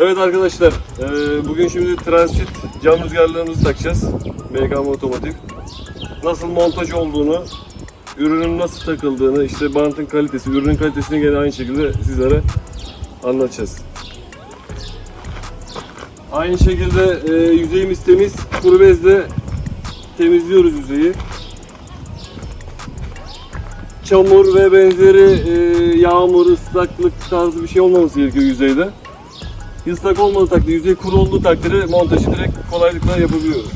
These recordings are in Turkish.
Evet arkadaşlar, eee, bugün şimdi transit cam rüzgarlarımızı takacağız. BKM Otomotiv. Nasıl montaj olduğunu, ürünün nasıl takıldığını, işte bantın kalitesi, ürünün kalitesini gene aynı şekilde sizlere anlatacağız. Aynı şekilde eee, yüzeyimiz temiz, kuru bezle temizliyoruz yüzeyi. Çamur ve benzeri eee, yağmur, ıslaklık tarzı bir şey olmaması gerekiyor yüzeyde. Islak olmadığı takdirde, yüzey kuru olduğu takdirde montajı direkt kolaylıkla yapabiliyoruz.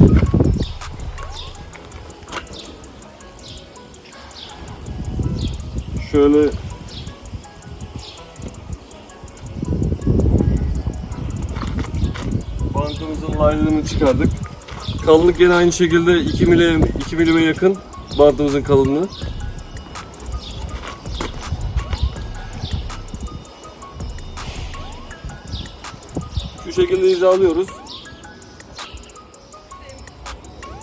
Şöyle bantımızın laylarını çıkardık. Kalınlık yine aynı şekilde 2 milim 2 milime yakın bantımızın kalınlığı. Şu şekilde hizalıyoruz.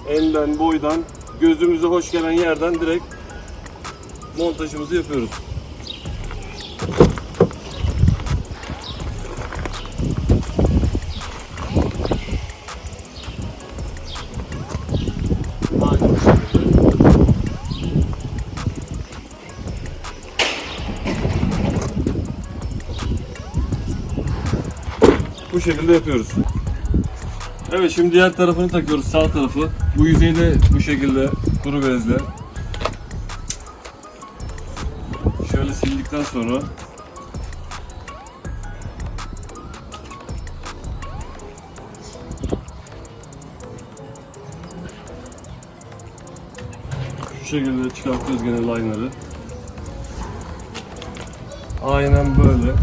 Enden, boydan, gözümüze hoş gelen yerden direkt montajımızı yapıyoruz. Bu şekilde yapıyoruz. Evet şimdi diğer tarafını takıyoruz sağ tarafı. Bu yüzeyde bu şekilde kuru bezle. Şöyle sildikten sonra şu şekilde çıkartıyoruz gene liner'ı. Aynen böyle.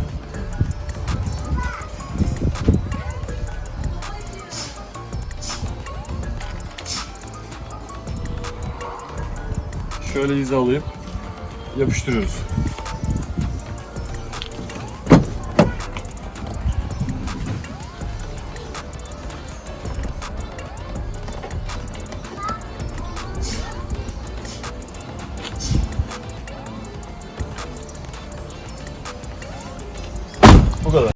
Şöyle izi alayım. Yapıştırıyoruz. Bu kadar.